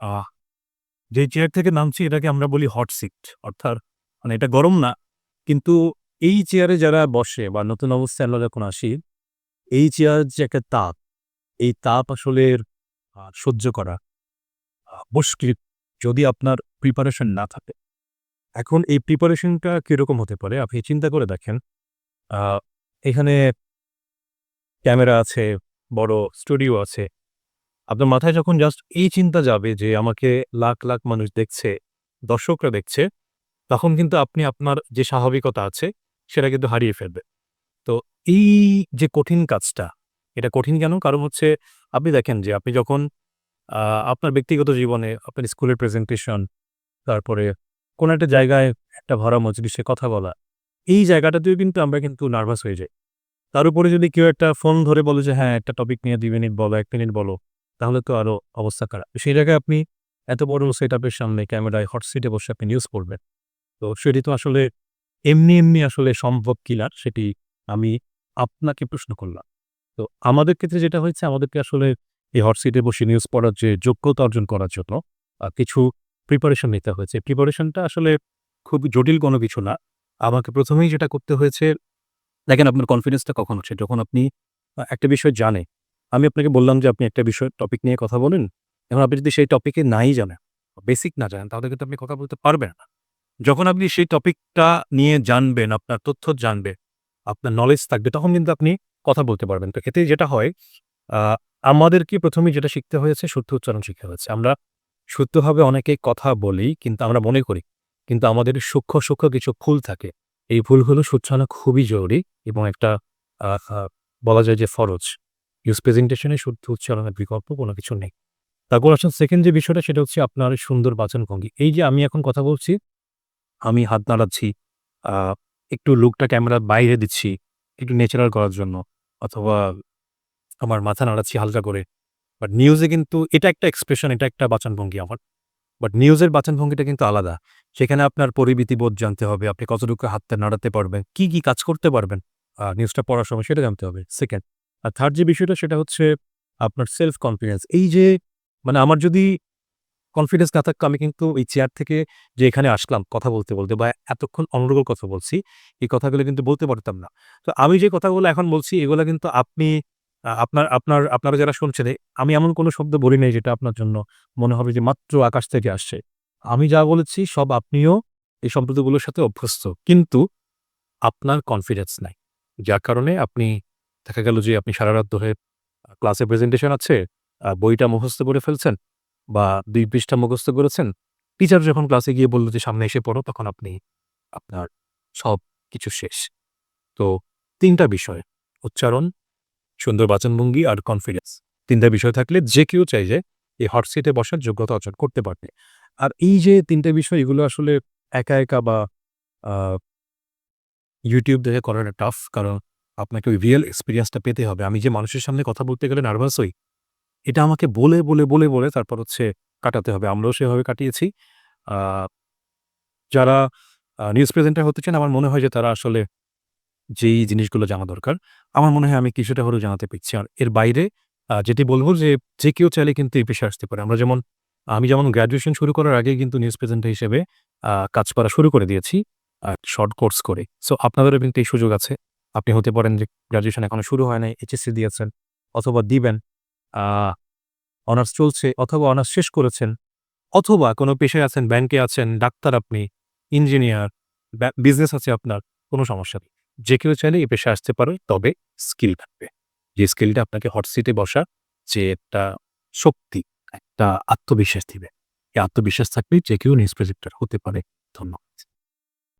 আহ যে চেয়ার থেকে নামছি এটাকে আমরা বলি হট সিট অর্থাৎ মানে এটা গরম না, কিন্তু এই চেয়ারে যারা বসে বা নতুন অবস্থায় আমরা যখন আসি, এই চেয়ার যে একটা তাপ, এই তাপ আসলে সহ্য করা মুশকিল যদি আপনার প্রিপারেশন না থাকে। এখন এই প্রিপারেশনটা কীরকম হতে পারে? আপনি চিন্তা করে দেখেন এখানে ক্যামেরা আছে, বড় স্টুডিও আছে আপনার মাথায় যখন জাস্ট এই চিন্তা যাবে যে আমাকে লাখ লাখ মানুষ দেখছে, দর্শকরা দেখছে, তখন কিন্তু আপনি আপনার যে স্বাভাবিকতা আছে, সেটা কিন্তু হারিয়ে ফেলবে। তো এই যে কঠিন কাজটা, এটা কঠিন কেন? কারণ হচ্ছে আপনি দেখেন যে আপনি যখন আপনার ব্যক্তিগত জীবনে আপনার স্কুলের প্রেজেন্টেশন তারপরে কোনো একটা জায়গায় একটা ভরা মজলিসে কথা বলা, এই জায়গাটাতেও কিন্তু আমরা কিন্তু নার্ভাস হয়ে যাই। তার উপরে যদি কেউ একটা ফোন ধরে বলে যে হ্যাঁ একটা টপিক নিয়ে দুই মিনিট বলো, এক মিনিট বলো তাহলে তো আরও অবস্থা খারাপ। সেই জায়গায় আপনি এত বড় সেট আপের সামনে ক্যামেরায় হট সিটে বসে আপনি নিউজ করবেন তো সেটি তো আসলে এমনি এমনি আসলে সম্ভব কিনা সেটি আমি আপনাকে প্রশ্ন করলাম। তো আমাদের ক্ষেত্রে যেটা হয়েছে, আমাদেরকে আসলে এই হট সিটে বসে নিউজ পড়ার যে যোগ্যতা অর্জন করার জন্য কিছু প্রিপারেশন নিতে হয়েছে। প্রিপারেশনটা আসলে খুব জটিল কোনো কিছু না। আমাকে প্রথমেই যেটা করতে হয়েছে, দেখেন আপনার কনফিডেন্সটা কখন হচ্ছে? যখন আপনি একটা বিষয় জানে আমি আপনাকে বললাম যে আপনি একটা বিষয় টপিক নিয়ে কথা বলেন। এখন আপনি যদি সেই টপিকে নাই জানেন বেসিক না জানেন, তাহলে কিন্তু আপনি কথা বলতে পারবেন না। যখন আপনি সেই টপিকটা নিয়ে জানবেন, আপনার তথ্য জানবে আপনার নলেজ থাকবে, তখন কিন্তু আপনি কথা বলতে পারবেন। তো এতে যেটা হয় আমাদেরকে প্রথমে যেটা শিখতে হয়েছে, শুদ্ধ উচ্চারণ শিখতে হয়েছে। আমরা শুদ্ধভাবে অনেকে কথা বলি, কিন্তু আমরা মনে করি, কিন্তু আমাদের সূক্ষ্ম সূক্ষ্ম কিছু ভুল থাকে। এই ভুলগুলো শুধরানো খুবই জরুরি এবং একটা বলা যায় যে ফরজ। নিউজ প্রেজেন্টেশনে শুদ্ধ উচ্চারণের বিকল্প কোনো কিছু নেই। তারপর আসলে সেকেন্ড যে বিষয়টা, সেটা হচ্ছে আপনার সুন্দর বাচন ভঙ্গি এই যে আমি এখন কথা বলছি, আমি হাত নাড়াচ্ছি একটু লুকটা ক্যামেরার বাইরে দিচ্ছি, একটু ন্যাচারাল করার জন্য, অথবা আমার মাথা নাড়াচ্ছি হালকা করে। বাট নিউজে কিন্তু এটা একটা এক্সপ্রেশন এটা একটা বাচনভঙ্গি আমার। বাট নিউজের বাচনভঙ্গিটা কিন্তু আলাদা। সেখানে আপনার পরিমিতি বোধ জানতে হবে, আপনি কতটুকু হাতটা নাড়াতে পারবেন, কি কি কাজ করতে পারবেন। নিউজটা পড়ার সময় সেটা জানতে হবে। সেকেন্ড আর থার্ড যে বিষয়টা সেটা হচ্ছে আপনার সেলফ কনফিডেন্স এই যে মানে আমার যদি কনফিডেন্স না থাকতো, আমি কিন্তু এই চেয়ার থেকে যে এখানে আসলাম, কথা বলতে বলতে বা এতক্ষণ অনর্গল কথা বলছি, এই কথাগুলো কিন্তু বলতে পারতাম না। তো আমি যে কথাগুলো এখন বলছি, এগুলো কিন্তু আপনি আপনার আপনার, আপনারা যারা শুনছেন আমি এমন কোনো শব্দ বলি নাই যেটা আপনার জন্য মনে হবে যে মাত্র আকাশ থেকে আসছে। আমি যা বলেছি, সব আপনিও এই শব্দগুলোর সাথে অভ্যস্ত। কিন্তু আপনার কনফিডেন্স নাই। যার কারণে আপনি দেখা গেল যে আপনি সারা রাত ধরে ক্লাসে প্রেজেন্টেশন আছে বইটা মুখস্থ করে ফেলছেন বা দুই পৃষ্ঠা মুখস্থ করেছেন। টিচার যখন ক্লাসে গিয়ে বলল যে সামনে এসে পড়ো, তখন আপনি আপনার সব কিছু শেষ। তো তিনটা বিষয়, উচ্চারণ, সুন্দর বাচনভঙ্গি আর কনফিডেন্স তিনটা বিষয় থাকলে যে কেউ চাই যে এই হট সিটে বসার যোগ্যতা অর্জন করতে পারবে। আর এই যে তিনটা বিষয়, এগুলো আসলে একা একা বা ইউটিউব দেখে করাটা টাফ কারণ আপনাকে ওই রিয়েল এক্সপিরিয়েন্সটা পেতে হবে। আমি যে মানুষের সামনে কথা বলতে গেলে নার্ভাস হই, এটা আমাকে বলে বলে বলে বলে তারপর হচ্ছে কাটাতে হবে। আমরাও সেভাবে কাটিয়েছি। যারা নিউজ প্রেজেন্টার হতে চান, আমার মনে হয় যে তারা আসলে যেই জিনিসগুলো জানা দরকার, আমার মনে হয় আমি কিছুটা হলেও জানাতে পেরেছি। আর এর বাইরে যেটি বলব যে যে কেউ চাইলে কিন্তু এই পেশে আসতে পারে। আমরা যেমন, আমি যেমন গ্র্যাজুয়েশন শুরু করার আগে কিন্তু নিউজ প্রেজেন্টার হিসেবে কাজ করা শুরু করে দিয়েছি শর্ট কোর্স করে। সো আপনাদেরও কিন্তু এই সুযোগ আছে। আপনি হতে পারেন যে গ্র্যাজুয়েশন এখনও শুরু হয় নাই এইচএসসি দিয়েছেন অথবা দিবেন অনার্স চলছে অথবা অনার্স শেষ করেছেন, অথবা কোনো পেশায় আছেন ব্যাংকে আছেন, ডাক্তার আপনি ইঞ্জিনিয়ার বিজনেস আছে আপনার, কোনো সমস্যা নেই। যে কেউ চাইলে এই পেশায় আসতে পারে, তবে স্কিল থাকবে। যে স্কিলটা আপনাকে হট সিটে বসা, যে একটা শক্তি, একটা আত্মবিশ্বাস দিবে। এই আত্মবিশ্বাস থাকলে যে কেউ নিউজ হতে পারে। ধন্যবাদ।